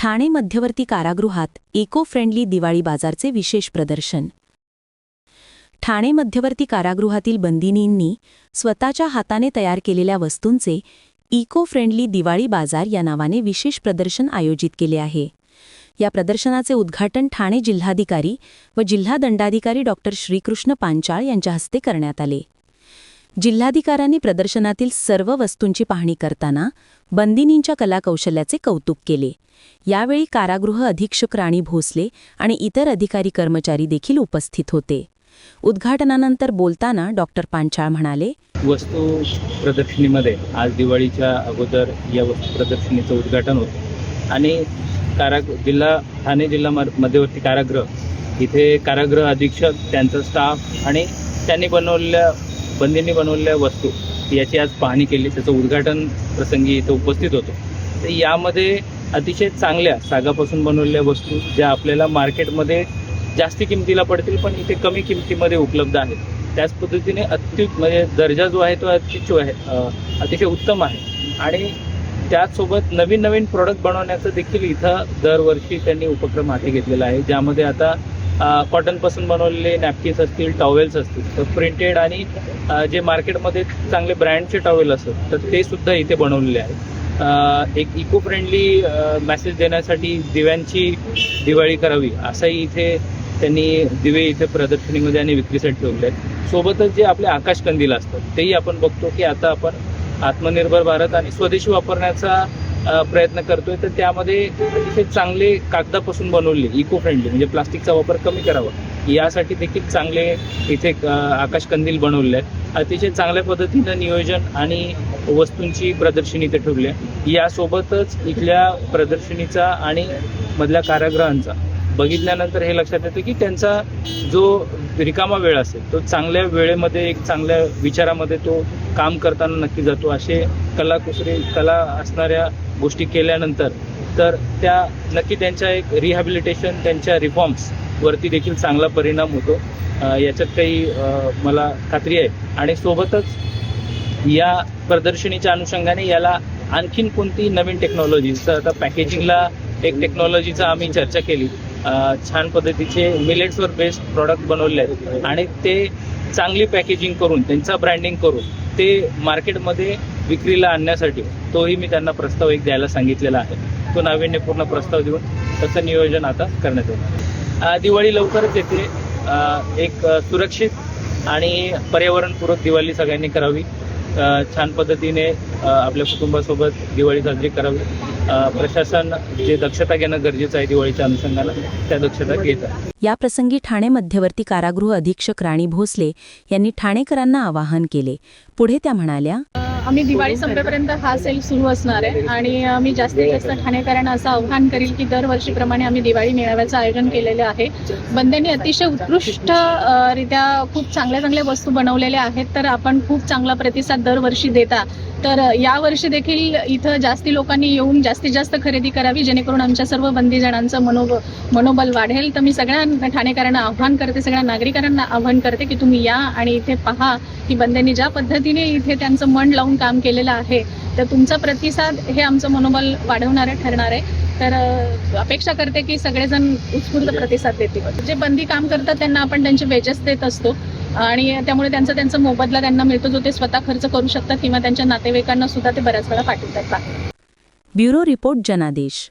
ठाणे मध्यवर्ती कारागृहात eco friendly Diwali बाजारचे विशेष प्रदर्शन. ठाणे मध्यवर्ती कारागृहातील बंदिनींनी स्वतःच्या हाताने तयार केलेल्या वस्तूंचे इको फ्रेंडली दिवाळी बाजार या नावाने विशेष प्रदर्शन आयोजित केले आहे. या प्रदर्शनाचे उद्घाटन ठाणे जिल्हाधिकारी व जिल्हा दंडाधिकारी डॉक्टर श्रीकृष्ण पांचाळ यांच्या हस्ते करण्यात आले. जिल्हाधिकाऱ्यांनी प्रदर्शनातील सर्व वस्तूंची पाहणी करताना बंदिनींच्या कलाकौशल्याचे कौतुक केले. यावेळी कारागृह अधीक्षक राणी भोसले आणि इतर अधिकारी कर्मचारी देखील उपस्थित होते. उद्घाटनानंतर बोलताना डॉक्टर पांचाळ म्हणाले वस्तू प्रदर्शनीमध्ये आज दिवाळीच्या अगोदर या वस्तू प्रदर्शनीचं उद्घाटन होतं. आणि कारा जिल्हा ठाणे जिल्हा मध्यवर्ती कारागृह इथे कारागृह अधीक्षक त्यांचा स्टाफ आणि त्यांनी बनवलेल्या बंदींनी बनवलेल्या वस्तू याची आज पाहणी केली. त्याचं उद्घाटन प्रसंगी इथं उपस्थित होतो. तर यामध्ये अतिशय चांगल्या सागापासून बनवलेल्या वस्तू ज्या आपल्याला मार्केटमध्ये जास्त किमतीला पडतील पण इथे कमी किमतीमध्ये उपलब्ध आहेत. त्याच पद्धतीने अत्युत म्हणजे दर्जा जो आहे तो अतिशय आहे अतिशय उत्तम आहे. आणि त्याचसोबत नवीन नवीन प्रोडक्ट बनवण्याचं देखील इथं दरवर्षी त्यांनी उपक्रम हाती घेतलेला आहे. ज्यामध्ये आता कॉटनपासून बनवलेले नॅपकिन्स असतील टॉवेल्स असतील तर प्रिंटेड आणि जे मार्केटमध्ये चांगले ब्रँडचे टॉवेल असतात तर ते सुद्धा इथे बनवलेले आहेत. एक इको फ्रेंडली मेसेज देण्यासाठी दिव्यांची दिवाळी करावी असाही इथे त्यांनी दिवे इथे प्रदर्शनीमध्ये आणि विक्रीसाठी ठेवले आहेत. सोबतच जे आपले आकाशकंदील असतात तेही आपण बघतो की आता आपण आत्मनिर्भर भारत आणि स्वदेशी वापरण्याचा प्रयत्न करतोय तर त्यामध्ये अतिशय चांगले कागदापासून बनवले इको फ्रेंडली म्हणजे प्लास्टिकचा वापर कमी करावा. यासाठी देखील चांगले इथे आकाशकंदील आकाश कंदील बनवले आहेत. अतिशय चांगल्या पद्धतीनं नियोजन आणि वस्तूंची प्रदर्शनी इथे ठेवली आहे. यासोबतच इथल्या प्रदर्शनीचा आणि मधल्या कारागृहांचा बघितल्यानंतर हे लक्षात येतं की त्यांचा जो रिकामा वेळ असेल तो चांगल्या वेळेमध्ये एक चांगल्या विचारामध्ये तो काम करताना नक्की जातो. असे कलाकुसरी कला असणाऱ्या गोष्टी केल्यानंतर तर त्या नक्की त्यांच्या एक रिहॅबिलिटेशन त्यांच्या रिफॉर्म्स वरती देखील चांगला परिणाम होतो. याच्यात काही मला खात्री आहे. आणि सोबतच या प्रदर्शनीच्या अनुषंगाने याला आणखीन कोणती नवीन टेक्नॉलॉजी जसं आता पॅकेजिंगला एक टेक्नॉलॉजीचा आम्ही चर्चा केली. छान पद्धतीचे मिलेट्सवर बेस्ड प्रॉडक्ट बनवले आहेत. आणि ते चांगली पॅकेजिंग करून त्यांचा ब्रँडिंग करून ते मार्केटमध्ये विक्रीला आणण्यासाठी तोही मी त्यांना प्रस्ताव एक द्यायला सांगितलेला आहे. तो नाविन्यपूर्ण प्रस्ताव देऊन त्याचं नियोजन आता करण्यात येईल. दिवाळी लवकरच येते. एक सुरक्षित आणि पर्यावरणपूरक दिवाळी सगळ्यांनी करावी. छान पद्धतीने आपल्या कुटुंबासोबत दिवाळी साजरी करावी. प्रशासन जे दक्षता घेणं गरजेचं आहे दिवाळीच्या अनुषंगाला त्या दक्षता घेत आहे. याप्रसंगी ठाणे मध्यवर्ती कारागृह अधीक्षक राणी भोसले यांनी ठाणेकरांना आवाहन केले. पुढे त्या म्हणाल्या आम्ही दिवाळी संपेपर्यंत हा सेल सुरू असणार आहे आणि मी जास्तीत जास्त ठाणेकरांना असं आव्हान करील की दरवर्षीप्रमाणे आम्ही दिवाळी मेळाव्याचं आयोजन केलेलं आहे. बंद्यांनी अतिशय उत्कृष्ट रित्या खूप चांगल्या चांगल्या वस्तू बनवलेल्या आहेत तर आपण खूप चांगला प्रतिसाद दरवर्षी देता. तर या यावर्षी देखील इथं जास्ती लोकांनी येऊन जास्तीत जास्त खरेदी करावी जेणेकरून आमच्या सर्व बंदीजणांचं मनोब मनोबल वाढेल. तर मी सगळ्या ठाणेकरांना आव्हान करते सगळ्या नागरिकांना आव्हान करते की तुम्ही या आणि इथे पहा की बंद्यांनी ज्या पद्धतीने इथे त्यांचं मन लावून काम केलेलं आहे तर तुमचा प्रतिसाद हे आमचं मनोबल वाढवणारे ठरणार आहे. तर अपेक्षा करते की सगळेजण उत्स्फूर्त प्रतिसाद देतील. जे बंदी काम करतात त्यांना आपण त्यांचे वेजेस देत असतो. आणि त्यामुळे त्यांचा त्यांचा मोबदला त्यांना मिळतो जो ते स्वतः खर्च करू शकतात किंवा त्यांच्या नातेवाईकांना सुद्धा ते बऱ्याच वेळा पाठवतात. ब्युरो रिपोर्ट जनादेश.